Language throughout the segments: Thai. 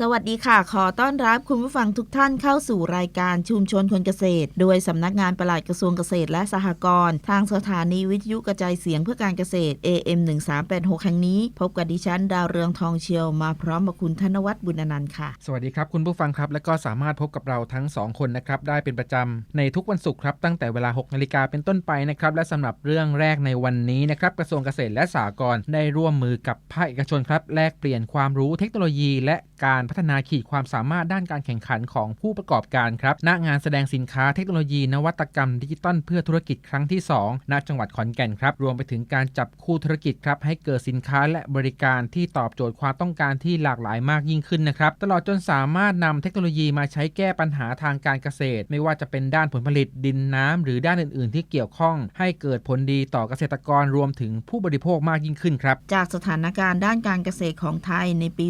สวัสดีค่ะ ขอต้อนรับคุณผู้ฟังทุกท่านเข้าสู่รายการชุมชนคนเกษตร โดยสำนักงานปลัดกระทรวงเกษตรและสหกรณ์ทางสถานีวิทยุกระจายเสียงเพื่อการเกษตร AM 1386แห่งนี้ พบกับดิฉันดาวเรืองทองเชียวมาพร้อมกับคุณธนวัฒน์บุญนันต์ค่ะ สวัสดีครับคุณผู้ฟังครับ และก็สามารถพบกับเราทั้ง 2 คนนะครับได้เป็นประจำในทุกวันศุกร์ครับตั้งแต่เวลา6นาฬิกาเป็นต้นไปนะครับและสำหรับเรื่องแรกในวันนี้นะครับกระทรวงเกษตรและสหกรณ์ได้ร่วมมือกับภาคเอกชนครับแลกเปลี่ยนความรู้เทคโนโลยี และการพัฒนาขีดความสามารถด้านการแข่งขันของผู้ประกอบการครับณงานแสดงสินค้าเทคโนโลยีนวัตกรรมดิจิตอลเพื่อธุรกิจครั้งที่2ณจังหวัดขอนแก่นครับ รวมไปถึงการจับคู่ธุรกิจครับให้เกิดสินค้าและบริการที่ตอบโจทย์ความต้องการที่หลากหลายมากยิ่งขึ้นนะครับตลอดจนสามารถนำเทคโนโลยีมาใช้แก้ปัญหาทางการเกษตร ไม่ว่าจะเป็นด้านผลผลิตดินน้ำหรือด้านอื่น ๆ ที่เกี่ยวข้อง ให้เกิดผลดีต่อเกษตรกรรวมถึงผู้บริโภคมากยิ่งขึ้นครับ จากสถานการณ์ด้านการเกษตรของไทยในปี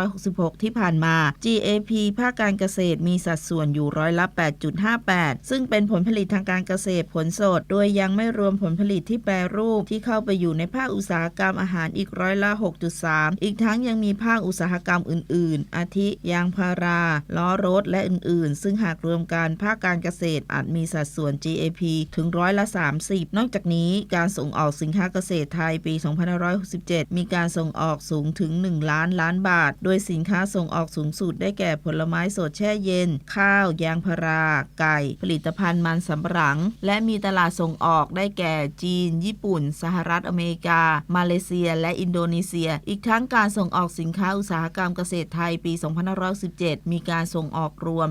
2566ที่ผ่านมา GAP ภาคการเกษตรมีสัดส่วนอยู่ร้อยละ 8.58 ซึ่งเป็นผลผลิตทางการเกษตรผลสด โดยยังไม่รวมผลผลิตที่แปรรูปที่เข้าไปอยู่ในภาคอุตสาหกรรมอาหารอีกร้อยละ 6.3 อีกทั้งยังมีภาคอุตสาหกรรมอื่น ๆ อาทิ ยางพารา ล้อรถ และอื่น ๆ ซึ่งหากรวมกันภาคการเกษตรอาจมีสัดส่วน GAP ถึงร้อยละ 30 นอกจากนี้การส่งออกสินค้าเกษตรไทยปี 2567 มีการส่งออกสูงถึง 1 ล้านล้านบาท โดยสินค้าส่งออกสูงสุดได้แก่ผลไม้สดแช่เย็น ข้าว ยางพารา ไก่ ผลิตภัณฑ์มันสำปะหลัง และมีตลาดส่งออกได้แก่จีน ญี่ปุ่น สหรัฐอเมริกา มาเลเซีย และอินโดนีเซีย อีกทั้งการส่งออกสินค้าอุตสาหกรรมเกษตรไทยปี 2517 มีการส่งออกรวม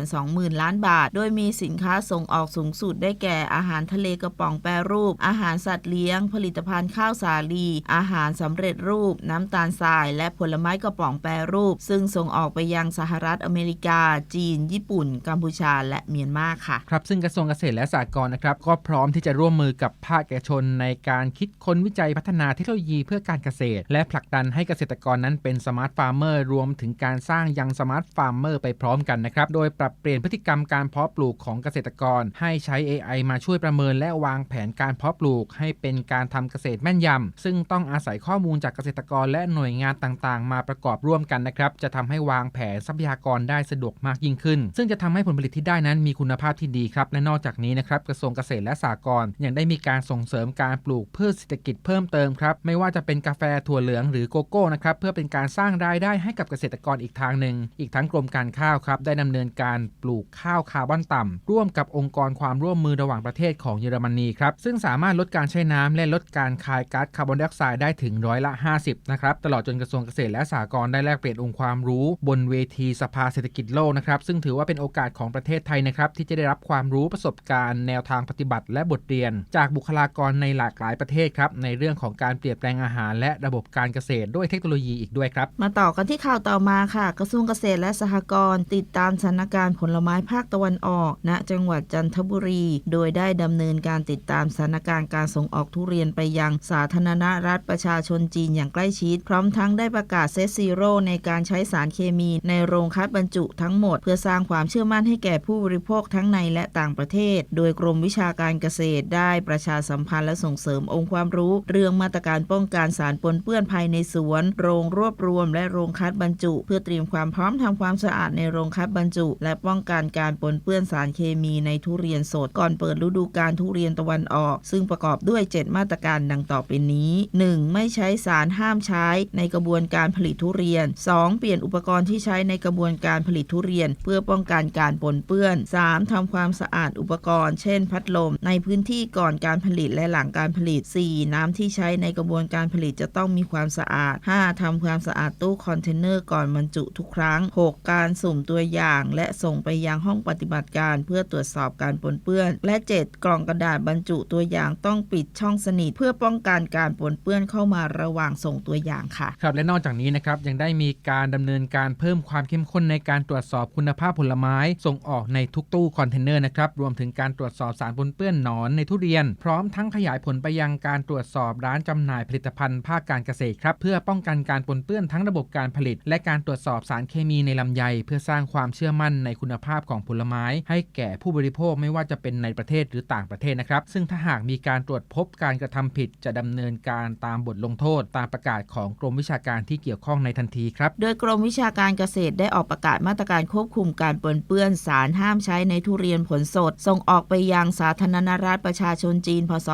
820,000 ล้านบาท โดยมีสินค้าส่งออกสูงสุดได้แก่อาหารทะเลกระป๋องแปรรูป อาหารสัตว์เลี้ยง ผลิตภัณฑ์ข้าวสาลี อาหารสำเร็จรูป น้ำตาลทราย และผลไม้กระป๋องแปรรูปซึ่งส่งออกไปยังสหรัฐอเมริกา จีน ญี่ปุ่น กัมพูชา และเมียนมาค่ะ ครับ ซึ่งกระทรวงเกษตรและสหกรณ์นะครับ ก็พร้อมที่จะร่วมมือกับภาคเอกชนในการคิดค้นวิจัยพัฒนาเทคโนโลยีเพื่อการเกษตร และผลักดันให้เกษตรกรนั้นเป็นสมาร์ทฟาร์มเมอร์รวมถึงการสร้างยังสมาร์ทฟาร์มเมอร์ไปพร้อมกันนะครับ โดยปรับเปลี่ยนพฤติกรรมการเพาะปลูกของเกษตรกร ให้ใช้ AI มาช่วยประเมินและวางแผนการเพาะปลูก ให้เป็นการทำเกษตรแม่นยำซึ่งต้องอาศัยข้อมูลจากเกษตรกรและหน่วยงานต่างๆ มาประกอบร่วมกันนะครับจะทำให้วางแผนทรัพยากรได้สะดวกมากยิ่งขึ้น ซึ่งจะทำให้ผลผลิตที่ได้นั้นมีคุณภาพที่ดีครับ และนอกจากนี้นะครับกระทรวงเกษตรและสหกรณ์ยังได้มีการส่งเสริมการปลูกพืชเศรษฐกิจเพิ่มเติมครับ ไม่ว่าจะเป็นกาแฟถั่วเหลืองหรือโกโก้นะครับเพื่อเป็นการสร้างรายได้ให้กับเกษตรกรอีกทางหนึ่งอีกทั้งกรมการข้าวครับได้ดำเนินการปลูกข้าวคาร์บอนต่ำร่วมกับองค์กรความร่วมมือระหว่างประเทศของเยอรมนีครับซึ่งสามารถลดการใช้น้ำและลดการคายก๊าซคาร์บอนไดออกไซด์ได้ถึงร้อยละ 50นะครับตลอดจนกระทรวงเกษตรและสหกรณ์ได้แลกเปลี่ยนองค์ความรู้บนเวทีสภาเศรษฐกิจโลกนะครับ ซึ่งถือว่าเป็นโอกาสของประเทศไทยนะครับ ที่จะได้รับความรู้ประสบการณ์แนวทางปฏิบัติ และบทเรียน จากบุคลากรในหลากหลายประเทศครับในเรื่องของการเปลี่ยนแปลงอาหาร และระบบการเกษตรด้วยเทคโนโลยีอีกด้วยครับ มาต่อกันที่ข่าวต่อมาค่ะ กระทรวงเกษตรและสหกรณ์ติดตามสถานการณ์ผลไม้ภาคตะวันออก ณ จังหวัดจันทบุรี โดยได้ดำเนินการติดตามสถานการณ์การส่งออกทุเรียนไปยังสาธารณรัฐประชาชนจีนอย่างใกล้ชิด พร้อมทั้งได้ประกาศเซตซีโร่ในการใช้สารเคมีในโรงคัดบรรจุทั้งหมด เพื่อสร้างความเชื่อมั่นให้แก่ผู้บริโภคทั้งในและต่างประเทศ โดยกรมวิชาการเกษตรได้ประชาสัมพันธ์และส่งเสริมองค์ความรู้ เรื่องมาตรการป้องกันสารปนเปื้อนภายในสวน โรงรวบรวม และโรงคัดบรรจุ เพื่อเตรียมความพร้อมทำความสะอาดในโรงคัดบรรจุ และป้องกันการปนเปื้อนสารเคมีในทุเรียนสดก่อนเปิดฤดูกาลทุเรียนตะวันออก ซึ่งประกอบด้วย 7 มาตรการดังต่อไปนี้ 1. ไม่ใช้สารห้ามใช้ในกระบวนการผลิตทุเรียน 2. เปลี่ยนอุปกรณ์ที่ใช้ในกระบวนการผลิตทุเรียน เพื่อป้องกันการปนเปื้อน 3. ทำความสะอาดอุปกรณ์ เช่น พัดลม ในพื้นที่ก่อนการผลิตและหลังการผลิต 4. น้ำที่ใช้ในกระบวนการผลิตจะต้องมีความสะอาด 5. ทำความสะอาดตู้คอนเทนเนอร์ก่อนบรรจุทุกครั้ง 6. การสุ่มตัวอย่าง และส่งไปยังห้องปฏิบัติการ เพื่อตรวจสอบการปนเปื้อน และ 7. กล่องกระดาษบรรจุตัวอย่างต้องปิดช่องสนิท เพื่อป้องกันการปนเปื้อนเข้ามาระหว่างส่งตัวอย่างค่ะ ครับและนอกจากนี้นะครับยังได้มีการดำเนินการเพิ่มความเข้มข้นในการตรวจสอบคุณภาพผลไม้ ส่งออกในทุกตู้คอนเทนเนอร์นะครับรวมถึงการตรวจสอบสารปนเปื้อนหนอนในทุเรียน พร้อมทั้งขยายผลไปยังการตรวจสอบร้านจำหน่ายผลิตภัณฑ์ภาคการเกษตรครับเพื่อป้องกันการปนเปื้อนทั้งระบบการผลิต และการตรวจสอบสารเคมีในลำไย เพื่อสร้างความเชื่อมั่นในคุณภาพของผลไม้ ให้แก่ผู้บริโภคไม่ว่าจะเป็นในประเทศหรือต่างประเทศนะครับ ซึ่งถ้าหากมีการตรวจพบการกระทำผิดจะดำเนินการตามบทลงโทษ ตามประกาศของกรมวิชาการที่เกี่ยวข้องในทันทีครับโดยกรมวิชาการเกษตรได้ออกประกาศมาตรการควบคุมการปนเปื้อนสารห้ามใช้ในทุเรียนผลสด ส่งออกไปยังสาธารณรัฐประชาชนจีน พศ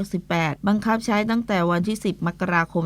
2518 บังคับใช้ตั้งแต่วันที่ 10 มกราคม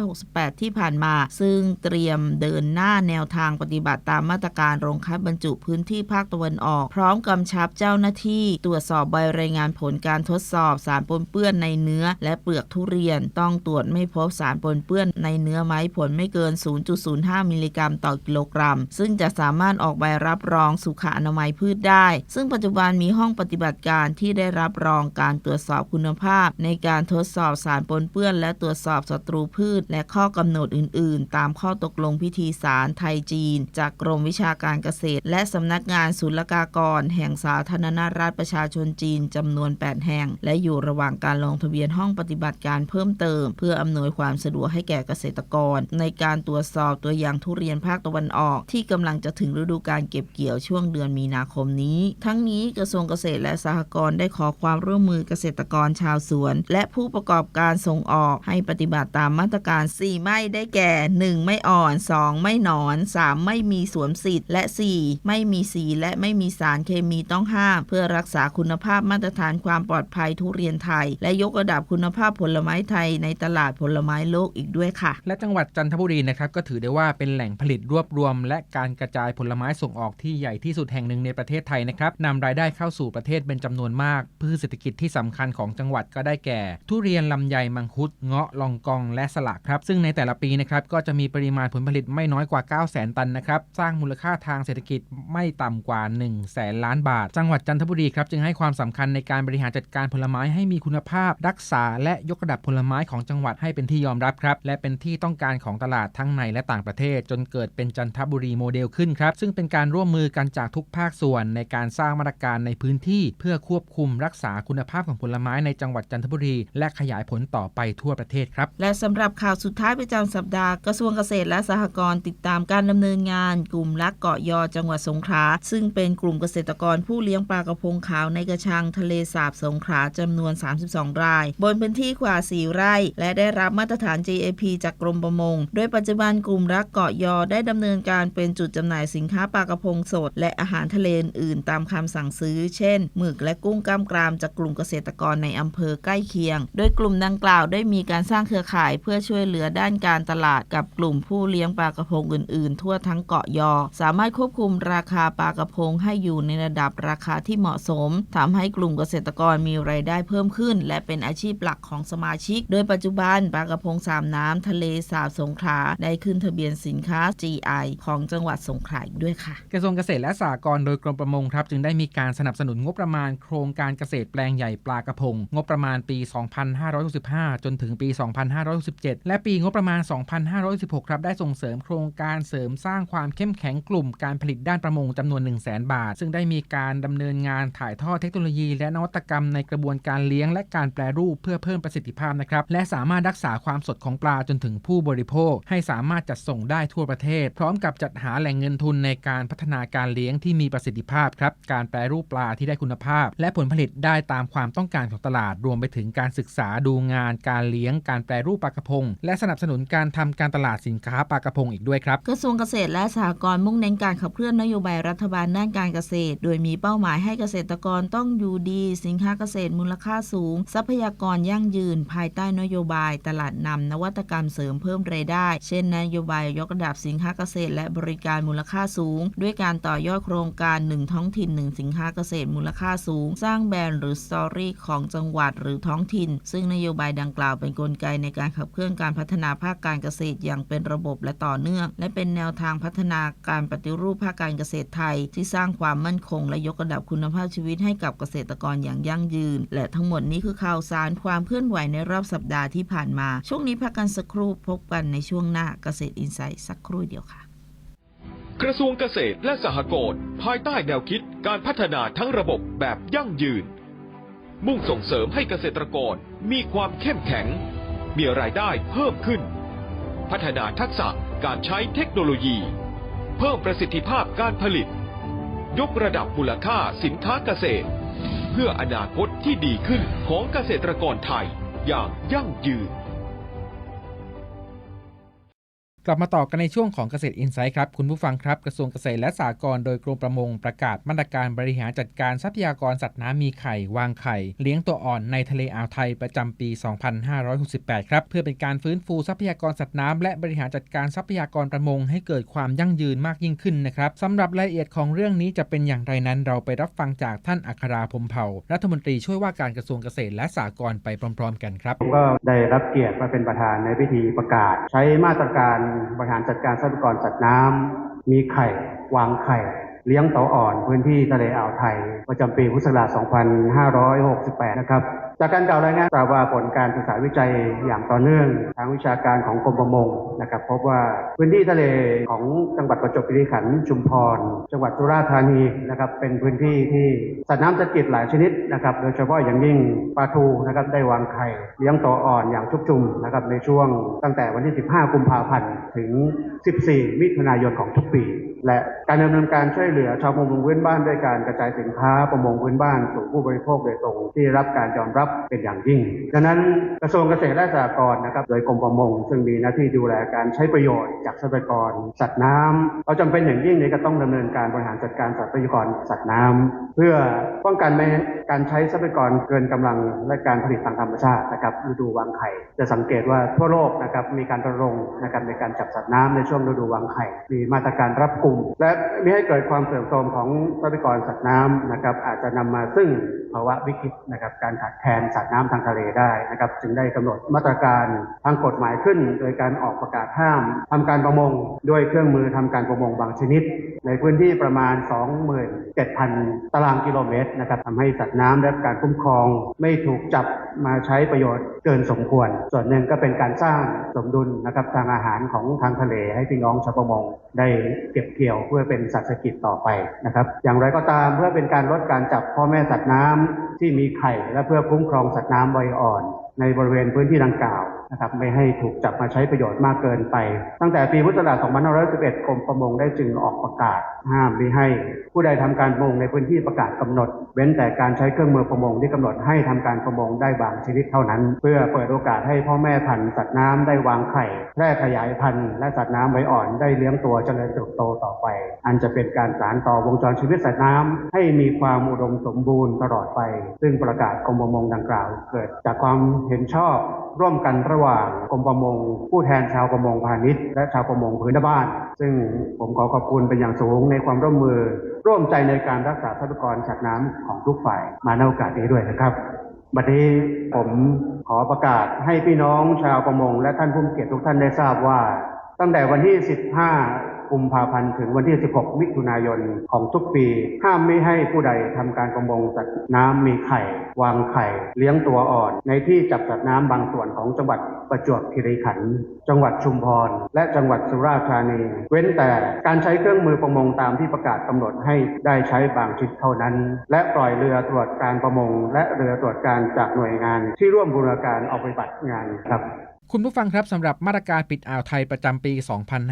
2568 ที่ผ่านมา ซึ่งเตรียมเดินหน้าแนวทางปฏิบัติตามมาตรการโรงคัดบรรจุพื้นที่ภาคตะวันออก พร้อมกำชับเจ้าหน้าที่ ตรวจสอบใบรายงานผลการทดสอบสารปนเปื้อนในเนื้อ และเปลือกทุเรียน ต้องตรวจไม่พบสารปนเปื้อนในเนื้อไม้ผลไม่เกิน 0.0 0.05 มิลลิกรัมต่อกิโลกรัม ซึ่งจะสามารถออกใบรับรองสุขอนามัยพืชได้ ซึ่งปัจจุบันมีห้องปฏิบัติการที่ได้รับรองการตรวจสอบคุณภาพ ในการทดสอบสารปนเปื้อน และตรวจสอบศัตรูพืช และข้อกำหนดอื่น ๆ ตามข้อตกลงพิธีสารไทยจีน จากกรมวิชาการเกษตร และสำนักงานศุลกากร แห่งสาธารณรัฐประชาชนจีนจำนวน 8 แห่ง และอยู่ระหว่างการลงทะเบียนห้องปฏิบัติการเพิ่มเติม เพื่ออำนวยความสะดวกให้แก่เกษตรกร ในการตรวจสอบตัวอย่างทุเรียนภาคตะวันออก ที่กำลังจะถึงฤดูการเก็บเกี่ยวช่วงเดือนมีนาคมนี้ ทั้งนี้กระทรวงเกษตรและสหกรณ์ได้ขอความร่วมมือเกษตรกรชาวสวน และผู้ประกอบการส่งออกให้ปฏิบัติตามมาตรการ 4 ไม่ได้แก่ 1 ไม่อ่อน 2 ไม่หนอน 3 ไม่มีสวมสิทธิ์และ 4 ไม่มีสีและไม่มีสารเคมีต้องห้าม เพื่อรักษาคุณภาพมาตรฐานความปลอดภัยทุเรียนไทย และยกระดับคุณภาพผลไม้ไทยในตลาดผลไม้โลกอีกด้วยค่ะ และจังหวัดจันทบุรีนะครับก็ถือได้ว่าว่าเป็นแหล่งผลิตรวบรวม และการกระจายผลไม้ส่งออกที่ใหญ่ที่สุดแห่งหนึ่งในประเทศไทยนะครับนำรายได้เข้าสู่ประเทศเป็นจำนวนมาก พืชเศรษฐกิจที่สำคัญของจังหวัดก็ได้แก่ ทุเรียนลำไยมังคุดเงาะลองกองและสละครับ ซึ่งในแต่ละปีนะครับก็จะมีปริมาณผลผลิตไม่น้อยกว่า 9 0 0 0 0 0 ตันนะครับสร้างมูลค่าทางเศรษฐกิจไม่ต่ำกว่า 1 0 0 0 0แสนล้านบาท จังหวัดจันทบุรีครับจึงให้ความสำคัญในการบริหารจัดการผลไม้ให้มีคุณภาพ รักษาและยกระดับผลไม้ของจังหวัดให้เป็นที่ยอมรับครับและเป็นที่ต้องการของตลาดทั้งในและต่างประเทศ จนเกิดเป็นจันทบุรีโมเดลขึ้นครับ ซึ่งเป็นการร่วมมือกันจากทุกภาคส่วนในการสร้างมาตรการในพื้นที่ เพื่อควบคุมรักษาคุณภาพของผลไม้ในจังหวัดจันทบุรี และขยายผลต่อไปทั่วประเทศครับ และสำหรับข่าวสุดท้ายประจำสัปดาห์กระทรวงเกษตรและสหกรณ์ติดตามการดำเนินงาน กลุ่มลักเกาะยอจังหวัดสงขลาซึ่งเป็นกลุ่มเกษตรกรผู้เลี้ยงปลากระพงขาวในกระชังทะเลสาบสงขลาจำนวน 32 ราย บนพื้นที่กว่า 4 ไร่ และได้รับมาตรฐาน GAP จากกรมประมง โดยปัจจุบันกลุ่มรักเกาะยอได้ดำเนินการเป็นจุดจำหน่ายสินค้าปลากระพงสด และอาหารทะเลอื่นๆตามคำสั่งซื้อ เช่น หมึกและกุ้งกล้ามกรามจากกลุ่มเกษตรกรในอำเภอใกล้เคียง โดยกลุ่มดังกล่าวได้มีการสร้างเครือข่ายเพื่อช่วยเหลือด้านการตลาดกับกลุ่มผู้เลี้ยงปลากระพงอื่นๆ ทั่วทั้งเกาะยอ สามารถควบคุมราคาปลากระพงให้อยู่ในระดับราคาที่เหมาะสมทำให้กลุ่มเกษตรกรมีรายได้เพิ่มขึ้น และเป็นอาชีพหลักของสมาชิก โดยปัจจุบันปลากระพงสามน้ำทะเลสาบสงขลาได้ขึ้นทะเบียนสินค้า GI ของจังหวัดสงขลาอีกด้วยค่ะ กระทรวงเกษตรและสหกรณ์โดยกรมประมงครับจึงได้มีการสนับสนุนงบประมาณโครงการเกษตรแปลงใหญ่ปลากระพง งบประมาณปี 2565 จนถึงปี 2567 และปีงบประมาณ 2516 ครับได้ส่งเสริมโครงการเสริมสร้างความเข้มแข็งกลุ่มการผลิตด้านประมงจำนวน 1 0 0 0 0แบาท ซึ่งได้มีการดำเนินงานถ่ายทอดเทคโนโลยี และนวัตกรรมในกระบวนการเลี้ยงและการแปรรูปเพื่อเพิ่มประสิทธิภาพนะครับและสามารถรักษาความสดของปลาจนถึงผู้บริโภค ให้สามารถจัดส่งได้ทั่วประเทศ พร้อมกับจัดหาแหล่งเงินทุนในการพัฒนาการเลี้ยงที่มีประสิทธิภาพครับ การแปรรูปปลาที่ได้คุณภาพ และผลผลิตได้ตามความต้องการของตลาด รวมไปถึงการศึกษาดูงาน การเลี้ยง การแปรรูปปลากระพง และสนับสนุนการทำการตลาดสินค้าปลากระพงอีกด้วยครับกระทรวงเกษตรและสหกรณ์มุ่งเน้นการขับเคลื่อนนโยบายรัฐบาลด้านการเกษตร โดยมีเป้าหมายให้เกษตรกรต้องอยู่ดี สินค้าเกษตรมูลค่าสูง ทรัพยากรยั่งยืน ภายใต้นโยบาย ตลาดนำนวัตกรรมเสริมเพิ่มรายได้ เช่นนโยบายยกระดับสินค้าเกษตร และบริการมูลค่าสูง ด้วยการต่อยอดโครงการ 1 ท้องถิ่น 1 สินค้าเกษตรมูลค่าสูง สร้างแบรนด์หรือสตอรี่ของจังหวัดหรือท้องถิ่น ซึ่งนโยบายดังกล่าวเป็นนกลไกในการขับเคลื่อนการพัฒนาภาคการเกษตรอย่างเป็นระบบและต่อเนื่อง และเป็นแนวทางพัฒนาการปฏิรูปภาคการเกษตรไทย ที่สร้างความมั่นคง และยกระดับคุณภาพชีวิตให้กับเกษตรกรอย่างยั่งยืน และทั้งหมดนี้คือข่าวสารความเคลื่อนไหวในรอบสัปดาห์ที่ผ่านมา ช่วงนี้พักกันสักครู่พบกันในช่วงหน้าเกษตรอินไซต์สักครู่เดียวค่ะ กระทรวงเกษตรและสหกรณ์ภายใต้แนวคิดการพัฒนาทั้งระบบแบบยั่งยืน มุ่งส่งเสริมให้เกษตรกรมีความเข้มแข็ง มีรายได้เพิ่มขึ้น พัฒนาทักษะการใช้เทคโนโลยี เพิ่มประสิทธิภาพการผลิต ยกระดับมูลค่าสินค้าเกษตร เพื่ออนาคตที่ดีขึ้นของเกษตรกรไทยอย่างยั่งยืน กลับมาต่อกันในช่วงของเกษตรอินไซต์ครับ คุณผู้ฟังครับกระทรวงเกษตรและสหกรณ์โดยกรมประมงประกาศมาตรการบริหารจัดการทรัพยากรสัตว์น้ำมีไข่ วางไข่ เลี้ยงตัวอ่อนในทะเลอ่าวไทยประจำปี 2568 ครับ เพื่อเป็นการฟื้นฟูทรัพยากรสัตว์น้ำและบริหารจัดการทรัพยากรประมงให้เกิดความยั่งยืนมากยิ่งขึ้นนะครับสำหรับรายละเอียดของเรื่องนี้จะเป็นอย่างไรนั้นเราไปรับฟังจากท่านอัคราพรมเผ่า รัฐมนตรีช่วยว่าการกระทรวงเกษตรและสหกรณ์ไปพร้อม ๆ กันครับผมก็ได้รับเกียรติมาเป็นประธานในพิธีประกาศ ใช้มาตรการบริหารจัดการทรัพยากรสัตว์น้ำมีไข่ วางไข่ เลี้ยงเต่าอ่อนพื้นที่ทะเลอ่าวไทย ประจำปีพุทธศักราช 2568 นะครับ จากการกล่าวรายงานกล่าวว่าผลการศึกษาวิจัยอย่างต่อเนื่องทางวิชาการของกรมประมงนะครับพบว่าพื้นที่ทะเลของจังหวัดประจวบคีรีขันธ์ชุมพร จังหวัดสุราษฎร์ธานีนะครับเป็นพื้นที่ที่สัตว์น้ำสกิดหลายชนิดนะครับโดยเฉพาะอย่างยิ่งปลาทูนะครับได้วางไข่เลี้ยงตัวอ่อนอย่างชุกชุมนะครับในช่วงตั้งแต่วันที่ 15 กุมภาพันธ์ถึง 14 มิถุนายนของทุกปี และการดำเนินการช่วยเหลือชาวประมงพื้นบ้านด้วยการกระจายสินค้าประมงพื้นบ้านสู่ผู้บริโภคโดยตรงที่รับการยอมรับเป็นอย่างยิ่งดังนั้นกระทรวงเกษตรและสหกรณ์นะครับโดยกรมประมง ซึ่งมีหน้าที่ดูแลการใช้ประโยชน์จากทรัพยากรสัตว์น้ำเราจำเป็นอย่างยิ่งในก็ต้องดำเนินการบริหารจัดการทรัพยากรสัตว์น้ำเพื่อป้องกันไม่การใช้ทรัพยากรเกินกำลังและการผลิตทางธรรมชาตินะครับฤดูวางไข่ จะสังเกตว่าทั่วโลกนะครับมีการรณรงค์นะครับในการจับสัตว์น้ำในช่วงฤดูวางไข่ มีมาตรการรับกลุ่มและไม่ให้เกิดความเสื่อมโทรมของทรัพยากรสัตว์น้ำนะครับ อาจจะนำมาซึ่งภาวะวิกฤตนะครับ การขาดแคลนสัตว์น้ำทางทะเลได้นะครับ จึงได้กำหนดมาตรการทางกฎหมายขึ้น โดยการออกประกาศห้ามทำการประมงด้วยเครื่องมือทำการประมงบางชนิด ในพื้นที่ประมาณ 27,000 ตารางกิโลเมตรนะครับทำให้สัตว์น้ำได้รับการคุ้มครอง ไม่ถูกจับมาใช้ประโยชน์เกินสมควร ส่วนหนึ่งก็เป็นการสร้างสมดุลนะครับทางอาหารของทางทะเลให้พี่น้องชาวประมงได้เก็บเกี่ยวเพื่อเป็นสัตว์เศรษฐกิจต่อไปนะครับ อย่างไรก็ตามเพื่อเป็นการลดการจับพ่อแม่สัตว์น้ำที่มีไข่ และเพื่อคุ้มครองสัตว์น้ำวัยอ่อน ในบริเวณพื้นที่ดังกล่าว นะครับไม่ให้ถูกจับมาใช้ประโยชน์มากเกินไป ตั้งแต่ปีพุทธศักราช2511กรมประมงได้จึงออกประกาศ ห้ามมิให้ผู้ใดทำการประมงในพื้นที่ประกาศกำหนด เว้นแต่การใช้เครื่องมือประมงที่กำหนดให้ทำการประมงได้บางชนิดเท่านั้น เพื่อเปิดโอกาสให้พ่อแม่พันธุ์สัตว์น้ำได้วางไข่แพร่ขยายพันธุ์และสัตว์น้ำไว้อ่อนได้เลี้ยงตัวเจริญเติบโตต่อไป อันจะเป็นการสานต่อวงจรชีวิตสัตว์น้ำให้มีความอุดมสมบูรณ์ตลอดไป ซึ่งประกาศกรมประมงดังกล่าว เกิดจากความเห็นชอบร่วมกันระระหว่างกรมประมง ผู้แทนชาวประมงพาณิชย์และชาวประมงพื้นบ้าน ซึ่งผมขอขอบคุณเป็นอย่างสูงในความร่วมมือ ร่วมใจในการรักษาทรัพยากรสัตว์น้ำของทุกฝ่ายมาในโอกาสนี้ด้วยนะครับบัดนี้ผมขอประกาศให้พี่น้องชาวประมง และท่านผู้มีเกียรติทุกท่านได้ทราบว่า ตั้งแต่วันที่ 15 กุมภาพันธ์ถึงวันที่ 16 มิถุนายนของทุกปี ห้ามไม่ให้ผู้ใดทำการประมงสัตว์น้ำมีไข่ วางไข่ เลี้ยงตัวอ่อน ในที่จับสัตว์น้ำบางส่วนของจังหวัดประจวบคีรีขันธ์จังหวัดชุมพร และจังหวัดสุราษฎร์ธานี เว้นแต่การใช้เครื่องมือประมงตามที่ประกาศกำหนดให้ได้ใช้บางชนิดเท่านั้น และปล่อยเรือตรวจการประมง และเรือตรวจการจากหน่วยงาน ที่ร่วมบูรณาการออกปฏิบัติงานครับ คุณผู้ฟังครับสำหรับมาตรการปิดอ่าวไทยประจำปี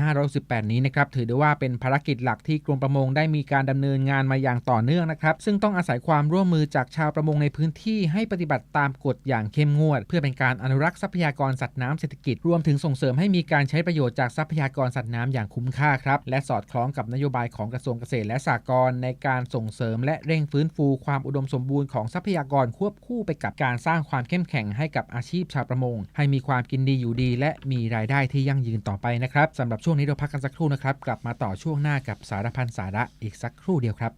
2518 นี้นะครับถือได้ว่าเป็นภารกิจหลักที่กรมประมงได้มีการดำเนินงานมาอย่างต่อเนื่องนะครับซึ่งต้องอาศัยความร่วมมือจากชาวประมงในพื้นที่ให้ปฏิบัติตามกฎอย่างเข้มงวด เพื่อเป็นการอนุรักษ์ทรัพยากรสัตว์น้ำเศรษฐกิจรวมถึงส่งเสริมให้มีการใช้ประโยชน์จากทรัพยากรสัตว์น้ำอย่างคุ้มค่าครับและสอดคล้องกับนโยบายของกระทรวงเกษตรและสหกรณ์ในการส่งเสริม และเร่งฟื้นฟูความอุดมสมบูรณ์ของทรัพยากรควบคู่ไปกับการสร้างความเข้มแข็งให้กับอาชีพชาวประมง ให้มีความกินดีอยู่ดี และมีรายได้ที่ยั่งยืนต่อไปนะครับสำหรับช่วงนี้เราพักกันสักครู่นะครับ กลับมาต่อช่วงหน้ากับสารพันสาระอีกสักครู่เดียวครับ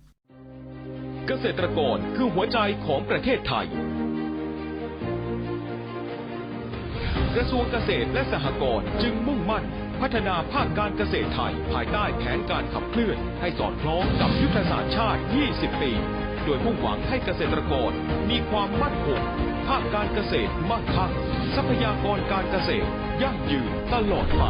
เกษตรกรคือหัวใจของประเทศไทย กระทรวงเกษตรและสหกรณ์จึงมุ่งมั่น พัฒนาภาคการเกษตรไทย ภายใต้แผนการขับเคลื่อน ให้สอดคล้องกับยุทธศาสตร์ชาติ 20 ปี โดยมุ่งหวังให้เกษตรกรมีความมั่นคง ภาคการเกษตรมั่งคั่งทรัพยากรการเกษตร ยั่งยืนตลอดไป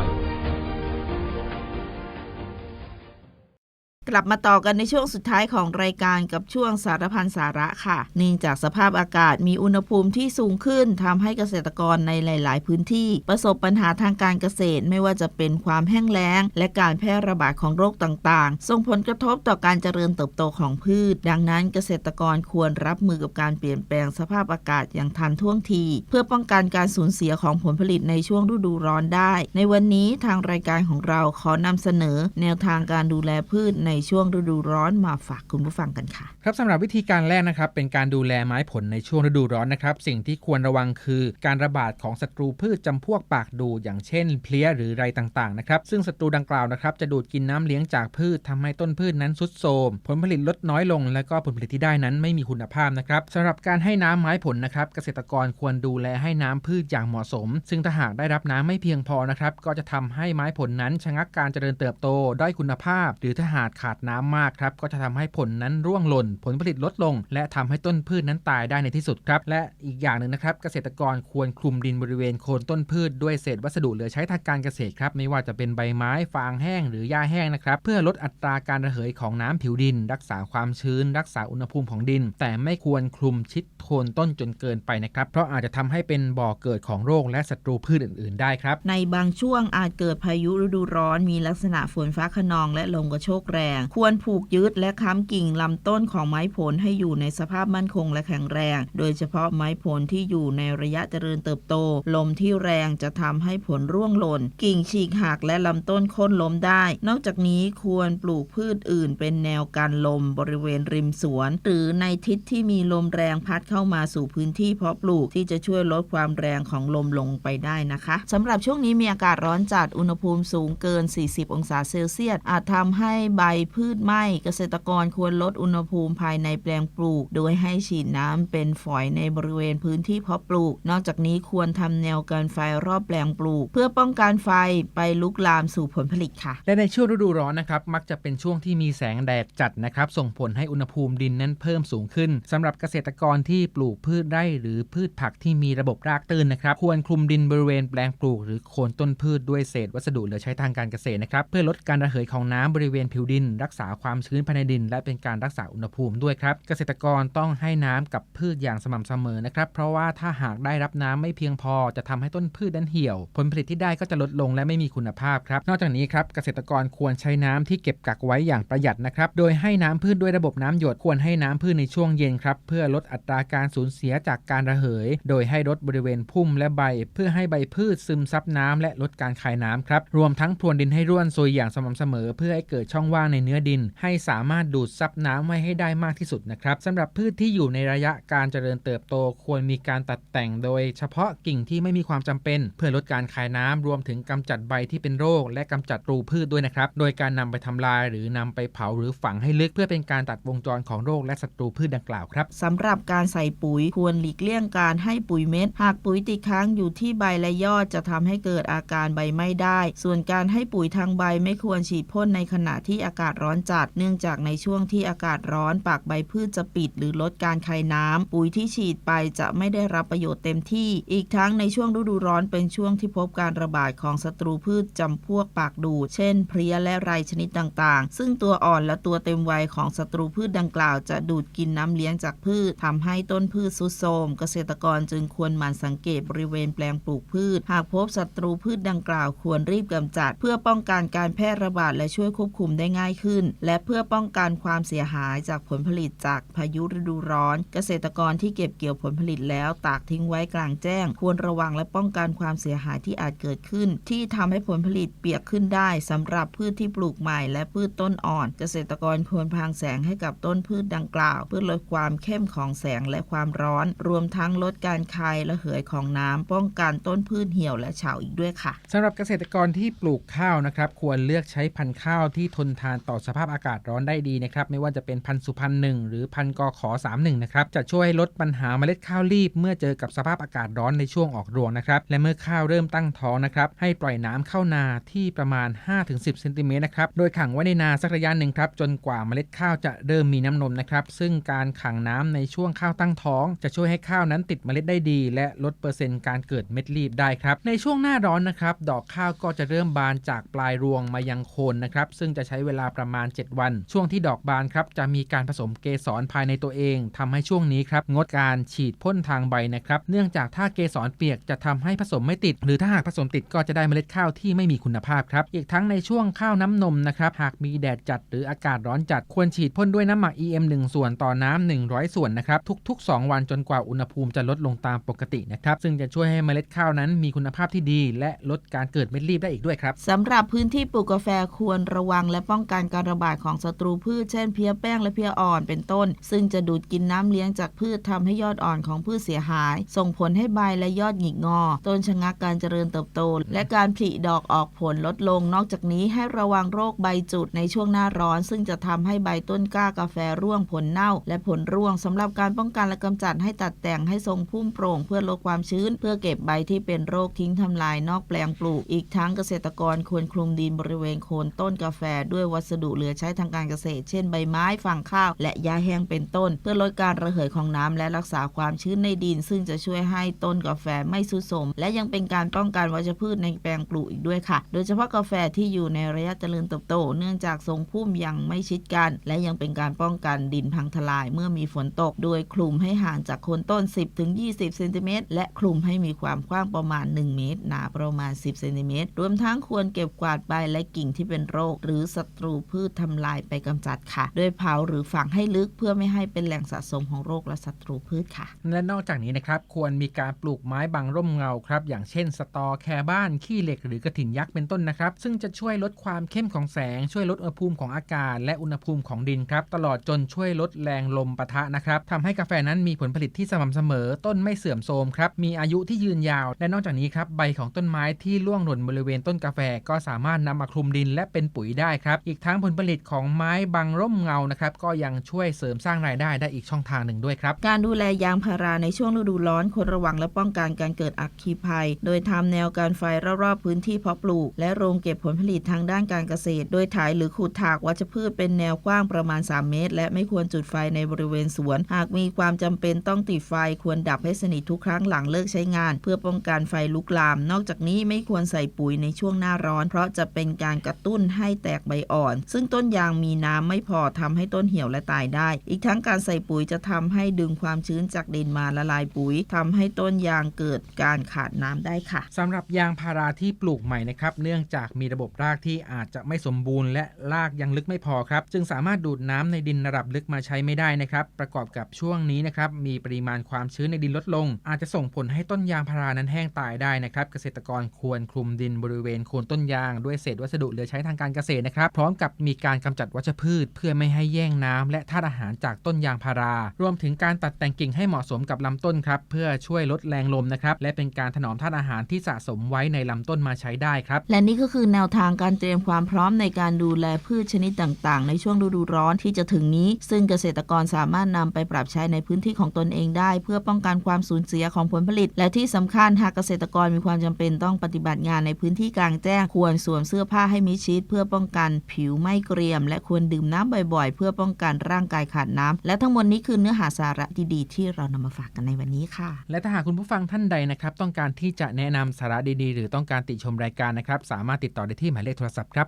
กลับมาต่อกันในช่วงสุดท้ายของรายการกับช่วงสารพันสาระค่ะ เนื่องจากสภาพอากาศมีอุณหภูมิที่สูงขึ้นทำให้เกษตรกรในหลาย ๆ พื้นที่ ประสบปัญหาทางการเกษตรไม่ว่าจะเป็นความแห้งแล้ง และการแพร่ระบาดของโรคต่าง ๆ ส่งผลกระทบต่อการเจริญเติบโตของพืช ดังนั้นเกษตรกรควรรับมือกับการเปลี่ยนแปลงสภาพอากาศอย่างทันท่วงที เพื่อป้องกันการสูญเสียของผลผลิตในช่วงฤดูร้อนได้ ในวันนี้ทางรายการของเราขอนำเสนอ แนวทางการดูแลพืชในช่วงฤดูร้อนมาฝากคุณผู้ฟังกันค่ะ ครับสำหรับวิธีการแรกนะครับ เป็นการดูแลไม้ผลในช่วงฤดูร้อนนะครับ สิ่งที่ควรระวังคือการระบาดของศัตรูพืชจำพวกปากดูอย่างเช่น เพลี้ยหรือไรต่างๆนะครับซึ่งศัตรูดังกล่าวนะครับจะดูดกินน้ำเลี้ยงจากพืชทำให้ต้นพืชนั้นทรุดโทรมผลผลิตลดน้อยลง และก็ผลผลิตที่ได้นั้นไม่มีคุณภาพนะครับสำหรับการให้น้ำไม้ผลนะครับเกษตรกรควรดูแลให้น้ำพืชอย่างเหมาะสม ซึ่งถ้าหากได้รับน้ำไม่เพียงพอนะครับก็จะทำให้ไม้ผลนั้นชะงักการเจริญเติบโตด้อยคุณภาพ หรือถ้าหากขาาดน้ำมากครับก็จะทำให้ผลนั้นร่วงหล่น ผลผลิตลดลง และทำให้ต้นพืชนั้นตายได้ในที่สุดครับ และอีกอย่างหนึ่งนะครับ เกษตรกรควรคลุมดินบริเวณโคนต้นพืชด้วยเศษวัสดุเหลือใช้ทางการเกษตรครับไม่ว่าจะเป็นใบไม้ฟางแห้งหรือหญ้าแห้งนะครับเพื่อลดอัตราการระเหยของน้ำผิวดิน รักษาความชื้น รักษาอุณหภูมิของดิน แต่ไม่ควรคลุมชิดโคนต้นจนเกินไปนะครับเพราะอาจจะทำให้เป็นบ่อเกิดของโรคและศัตรูพืชอื่น ๆ ได้ครับในบางช่วงอาจเกิดพายุฤดูร้อน มีลักษณะฝนฟ้าขนองและลมกระโชกแรงควรผูกยึดและค้ำกิ่งลำต้นของไม้ผลให้อยู่ในสภาพมั่นคงและแข็งแรง โดยเฉพาะไม้ผลที่อยู่ในระยะเจริญเติบโต ลมที่แรงจะทำให้ผลร่วงหล่น กิ่งฉีกหักและลำต้นโค่นล้มได้ นอกจากนี้ควรปลูกพืชอื่น เป็นแนวกันลมบริเวณริมสวน หรือในทิศที่มีลมแรงพัดเข้ามาสู่พื้นที่เพาะปลูกที่จะช่วยลดความแรงของลมลงไปได้นะคะสำหรับช่วงนี้มีอากาศร้อนจัดอุณหภูมิสูงเกิน 40 องศาเซลเซียสอาจทำให้ใบพืชไหม้เกษตรกรควรลดอุณหภูมิภายในแปลงปลูก โดยให้ฉีดน้ำเป็นฝอยในบริเวณพื้นที่เพาะปลูก นอกจากนี้ควรทำแนวกันไฟรอบแปลงปลูก เพื่อป้องกันไฟไปลุกลามสู่ผลผลิตค่ะ และในช่วงฤดูร้อนนะครับมักจะเป็นช่วงที่มีแสงแดดจัดนะครับส่งผลให้อุณหภูมิดินนั้นเพิ่มสูงขึ้นสำหรับเกษตรกรที่ปลูกพืชไร่หรือพืชผักที่มีระบบรากตื้นนะครับควรคลุมดินบริเวณแปลงปลูก หรือโคนต้นพืชด้วยเศษวัสดุเหลือใช้ทางการเกษตรนะครับเพื่อลดการระเหยของน้ำบริเวณผิวดินรักษาความชื้นภายในดิน และเป็นการรักษาอุณหภูมิด้วยครับ เกษตรกรต้องให้น้ำกับพืชอย่างสม่ำเสมอนะครับ เพราะว่าถ้าหากได้รับน้ำไม่เพียงพอจะทำให้ต้นพืชนั้นเหี่ยว ผลผลิตที่ได้ก็จะลดลงและไม่มีคุณภาพครับ นอกจากนี้ครับเกษตรกรควรใช้น้ำที่เก็บกักไว้อย่างประหยัดนะครับ โดยให้น้ำพืชด้วยระบบน้ำหยดควรให้น้ำพืชในช่วงเย็นครับเพื่อลดอัตราการสูญเสียจากการระเหย โดยให้ลดบริเวณพุ่มและใบ เพื่อให้ใบพืชซึมซับน้ำและลดการคายน้ำครับรวมทั้งพรวนดินให้ร่วนซุยอย่างสม่ำเสมอ เพื่อให้เกิดช่องว่างในในเนื้อดิน ให้สามารถดูดซับน้ำไว้ให้ได้มากที่สุดนะครับสำหรับพืชที่อยู่ในระยะการเจริญเติบโต ควรมีการตัดแต่งโดยเฉพาะกิ่งที่ไม่มีความจำเป็น เพื่อลดการคายน้ำรวมถึงกำจัดใบที่เป็นโรค และกำจัดรูพืชด้วยนะครับโดยการนำไปทำลายหรือนำไปเผาหรือฝังให้ลึกเพื่อเป็นการตัดวงจรของโรคและศัตรูพืชดังกล่าวครับสำหรับการใส่ปุ๋ยควรหลีกเลี่ยงการให้ปุ๋ยเม็ด หากปุ๋ยติดค้างอยู่ที่ใบและยอดจะทำให้เกิดอาการใบไหม้ได้ ส่วนการให้ปุ๋ยทางใบไม่ควรฉีดพ่นในขณะที่อาการศร้อนจัด เนื่องจากในช่วงที่อากาศร้อนปากใบพืชจะปิด หรือลดการคายน้ำปุ๋ยที่ฉีดไปจะไม่ได้รับประโยชน์เต็มที่ อีกทั้งในช่วงฤดูร้อนเป็นช่วงที่พบการระบาดของศัตรูพืชจำพวกปากดูด เช่น เพลี้ยและไรชนิดต่างๆ ซึ่งตัวอ่อนและตัวเต็มวัยของศัตรูพืชดังกล่าวจะดูดกินน้ำเลี้ยงจากพืชทำให้ต้นพืชสุดโทมเกษตรกรจึงควรหมั่นสังเกตบริเวณแปลงปลูกพืช หากพบศัตรูพืชดังกล่าวควรรีบกำจัด เพื่อป้องกันการแพร่ระบาดและช่วยควบคุมได้ง่ายขึ้น และเพื่อป้องกันความเสียหายจากผลผลิตจากพายุฤดูร้อน เกษตรกรที่เก็บเกี่ยวผลผลิตแล้วตากทิ้งไว้กลางแจ้ง ควรระวังและป้องกันความเสียหายที่อาจเกิดขึ้น ที่ทำให้ผลผลิตเปียกขึ้นได้สำหรับพืชที่ปลูกใหม่ และพืชต้นอ่อน เกษตรกรควรพรางแสงให้กับต้นพืชดังกล่าว เพื่อลดความเข้มของแสงและความร้อน รวมทั้งลดการคายและเหยของน้ำป้องกันต้นพืชเหี่ยวและเฉาอีกด้วยค่ะสำหรับเกษตรกรที่ปลูกข้าวนะครับ ควรเลือกใช้พันธุ์ข้าวที่ทนทานต่อสภาพอากาศร้อนได้ดีนะครับไม่ว่าจะเป็นพันสุพรรณหนึ่งหรือพันธุ์กขอ31นะครับจะช่วยลดปัญหาเมล็ดข้าวรีบ เมื่อเจอกับสภาพอากาศร้อนในช่วงออกรวงนะครับและเมื่อข้าวเริ่มตั้งท้องนะครับให้ปล่อยน้ำเข้านาที่ประมาณ 5-10เซนติเมตรนะครับโดยขังไว้ในนาสักระยะหนึ่งครับจนกว่าเมล็ดข้าวจะเริ่มมีน้ำนมนะครับซึ่งการขังน้ำในช่วงข้าวตั้งท้อง จะช่วยให้ข้าวนั้นติดเมล็ดได้ดี และลดเปอร์เซ็นต์การเกิดเม็ดรีบได้ครับในช่วงหน้าร้อนนะครับดอกข้าวก็จะเริ่มบานจากปลายรวงมายังโคนนะครับซึ่งจะใช้เวลาประมาณ 7 วัน ช่วงที่ดอกบานครับจะมีการผสมเกสรภายในตัวเองทำให้ช่วงนี้ครับงดการฉีดพ่นทางใบนะครับ เนื่องจากถ้าเกสรเปียกจะทำให้ผสมไม่ติด หรือถ้าหากผสมติดก็จะได้เมล็ดข้าวที่ไม่มีคุณภาพครับ อีกทั้งในช่วงข้าวน้ำนมนะครับหากมีแดดจัดหรืออากาศร้อนจัดควรฉีดพ่นด้วยน้ำหมัก EM 1 ส่วนต่อน้ำ100 ส่วนนะครับทุก ๆ 2 วันจนกว่าอุณหภูมิจะลดลงตามปกตินะครับซึ่งจะช่วยให้เมล็ดข้าวนั้นมีคุณภาพที่ดี และลดการเกิดเม็ดรีบได้อีกด้วยครับสำหรับพื้นที่ปลูกกาแฟควรระวังและป้องกันการระบาดของศัตรูพืชเช่นเพี้ยแป้งและเพี้ยอ่อนเป็นต้น ซึ่งจะดูดกินน้ำเลี้ยงจากพืชทำให้ยอดอ่อนของพืชเสียหาย ส่งผลให้ใบและยอดหงิกงอ ต้นชะงักการเจริญเติบโต และการผลิดอกออกผลลดลง นอกจากนี้ให้ระวังโรคใบจุดในช่วงหน้าร้อน ซึ่งจะทำให้ใบต้นกล้ากาแฟร่วงผลเน่า และผลร่วงสำหรับการป้องกันและกำจัดให้ตัดแต่งให้ทรงพุ่มโปร่งเพื่อลดความชื้น เพื่อเก็บใบที่เป็นโรคทิ้งทำลายนอกแปลงปลูก อีกทั้งเกษตรกรควรคลุมดินบริเวณโคนต้นกาแฟด้วยวัสดุ เหลือใช้ทางการเกษตร เช่นใบไม้ฟางข้าว และหญ้าแห้งเป็นต้น เพื่อลดการระเหยของน้ำและรักษาความชื้นในดิน ซึ่งจะช่วยให้ต้นกาแฟไม่สุดโทรมและยังเป็นการป้องกันวัชพืชในแปลงปลูกอีกด้วยค่ะ โดยเฉพาะกาแฟที่อยู่ในระยะเจริญเติบโต เนื่องจากทรงพุ่มยังไม่ชิดกัน และยังเป็นการป้องกันดินพังทลายเมื่อมีฝนตก โดยคลุมให้ห่างจากโคนต้น 10-20 เซนติเมตรและคลุมให้มีความกว้างประมาณ 1 เมตร หนาประมาณ 10 เซนติเมตร รวมทั้งควรเก็บกวาดใบและกิ่งที่เป็นโรค หรือศัตรูพืชทำลายไปกำจัดค่ะโดยเผาหรือฝังให้ลึกเพื่อไม่ให้เป็นแหล่งสะสมของโรคและศัตรูพืชค่ะ และนอกจากนี้นะครับควรมีการปลูกไม้บังร่มเงาครับ อย่างเช่นสตอแคบ้านขี้เหล็กหรือกระถิ่นยักษ์เป็นต้นนะครับ ซึ่งจะช่วยลดความเข้มของแสง ช่วยลดอุณหภูมิของอากาศ และอุณหภูมิของดินครับ ตลอดจนช่วยลดแรงลมปะทะนะครับทำให้กาแฟนั้นมีผลผลิตที่สม่ำเสมอ ต้นไม่เสื่อมโทรมครับมีอายุที่ยืนยาว และนอกจากนี้ครับใบของต้นไม้ที่ร่วงหล่นบริเวณต้นกาแฟก็สามารถนำมาคลุมดินและเป็นปุ๋ยได้ครับอีกทั้งผลผลิตของไม้บังร่มเงานะครับก็ยังช่วยเสริมสร้างรายได้ได้อีกช่องทางหนึ่งด้วยครับ การดูแลยางพาราในช่วงฤดูร้อนควรระวังและป้องกันการเกิดอัคคีภัย โดยทำแนวการไฟรอบๆพื้นที่เพาะปลูก และโรงเก็บผลผลิตทางด้านการเกษตร โดยถ่ายหรือขูดถากวัชพืชเป็นแนวกว้างประมาณ 3 เมตร และไม่ควรจุดไฟในบริเวณสวน หากมีความจำเป็นต้องติดไฟควรดับให้สนิททุกครั้งหลังเลิกใช้งาน เพื่อป้องกันไฟลุกลาม นอกจากนี้ไม่ควรใส่ปุ๋ยในช่วงหน้าร้อน เพราะจะเป็นการกระตุ้นให้แตกใบอ่อนซึ่งต้นยางมีน้ำไม่พอทำให้ต้นเหี่ยวและตายได้ อีกทั้งการใส่ปุ๋ยจะทำให้ดึงความชื้นจากดินมาละลายปุ๋ยทำให้ต้นยางเกิดการขาดน้ำได้ค่ะสำหรับยางพาราที่ปลูกใหม่นะครับ เนื่องจากมีระบบรากที่อาจจะไม่สมบูรณ์ และรากยังลึกไม่พอครับ จึงสามารถดูดน้ำในดินระดับลึกมาใช้ไม่ได้นะครับ ประกอบกับช่วงนี้นะครับ มีปริมาณความชื้นในดินลดลง อาจจะส่งผลให้ต้นยางพารานั้นแห้งตายได้นะครับ เกษตรกรควรคลุมดินบริเวณโคนต้นยางด้วยเศษวัสดุเหลือใช้ทางการเกษตรนะครับ พร้อมกับมีการกำจัดวัชพืช เพื่อไม่ให้แย่งน้ำและธาตุอาหารจากต้นยางพารา รวมถึงการตัดแต่งกิ่งให้เหมาะสมกับลำต้นครับ เพื่อช่วยลดแรงลมนะครับ และเป็นการถนอมธาตุอาหารที่สะสมไว้ในลำต้นมาใช้ได้ครับ และนี่ก็คือแนวทางการเตรียมความพร้อมในการดูแลพืชชนิดต่าง ๆ ในช่วงฤดูร้อนที่จะถึงนี้ ซึ่งเกษตรกรสามารถนำไปปรับใช้ในพื้นที่ของตนเองได้ เพื่อป้องกันความสูญเสียของผลผลิต และที่สำคัญหากเกษตรกรมีความจำเป็นต้องปฏิบัติงานในพื้นที่กลางแจ้งควรสวมเสื้อผ้าให้มิดชิดเพื่อป้องกันผิวไม่เกรียม และควรดื่มน้ำบ่อยๆ เพื่อป้องกันร่างกายขาดน้ำและทั้งหมดนี้คือเนื้อหาสาระดีๆ ที่เรานำมาฝากกันในวันนี้ค่ะ และถ้าหากคุณผู้ฟังท่านใดนะครับ ต้องการที่จะแนะนำสาระดีๆ หรือต้องการติชมรายการนะครับ สามารถติดต่อได้ที่หมายเลขโทรศัพท์ครับ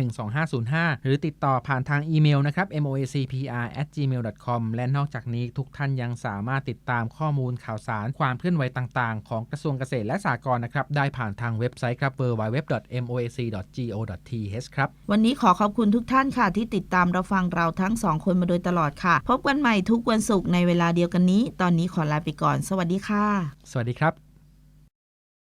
022812505 หรือติดต่อผ่านทางอีเมลนะครับ moacpr@gmail.com และนอกจากนี้ทุกท่านยังสามารถติดตามข้อมูลข่าวสารความเคลื่อนไหวต่างๆ ของกระทรวงเกษตรและสหกรณ์นะครับได้ผ่านทางเว็บไซต์ครับ www.moac.go.th ครับวันนี้ขอขอบคุณทุกท่านค่ะ ที่ติดตามรับฟังเราทั้งสองคนมาโดยตลอดค่ะ พบกันใหม่ทุกวันศุกร์ในเวลาเดียวกันนี้ ตอนนี้ขอลาไปก่อน สวัสดีค่ะ สวัสดีครับ